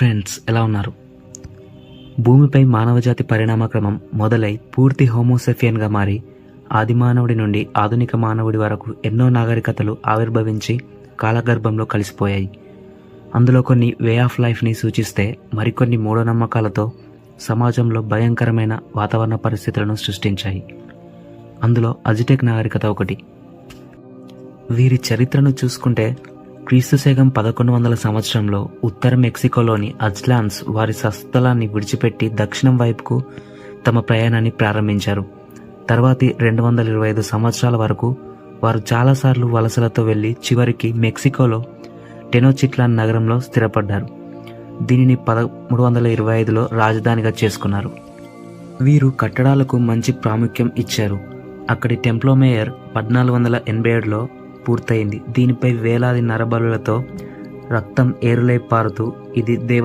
Friends ఎలా ఉన్నారు? భూమిపై మానవజాతి పరిణామక్రమం మొదలై పూర్తి హోమోసెఫియన్గా మారి ఆదిమానవుడి నుండి ఆధునిక మానవుడి వరకు ఎన్నో నాగరికతలు ఆవిర్భవించి కాలగర్భంలో కలిసిపోయాయి. అందులో కొన్ని వే ఆఫ్ లైఫ్ని సూచిస్తే మరికొన్ని మూఢనమ్మకాలతో సమాజంలో భయంకరమైన వాతావరణ పరిస్థితులను సృష్టించాయి. అందులో అజిటెక్ నాగరికత ఒకటి. వీరి చరిత్రను చూసుకుంటే క్రీస్తు శకం పదకొండు వందల సంవత్సరంలో ఉత్తర మెక్సికోలోని అజ్లాన్స్ వారి స్వస్థలాన్ని విడిచిపెట్టి దక్షిణం వైపుకు తమ ప్రయాణాన్ని ప్రారంభించారు. తర్వాతి రెండు వందల ఇరవై ఐదు సంవత్సరాల వరకు వారు చాలాసార్లు వలసలతో వెళ్ళి చివరికి మెక్సికోలో టెనోచిట్లాన్ నగరంలో స్థిరపడ్డారు. దీనిని పదమూడు వందల ఇరవై ఐదులో రాజధానిగా చేసుకున్నారు. వీరు కట్టడాలకు మంచి ప్రాముఖ్యం ఇచ్చారు. అక్కడి టెంప్లో మేయర్ పద్నాలుగు వందల ఎనభై ఏడులో పూర్తయింది. దీనిపై వేలాది నరబలులతో రక్తం ఏరులై పారుతూ ఇది దేవ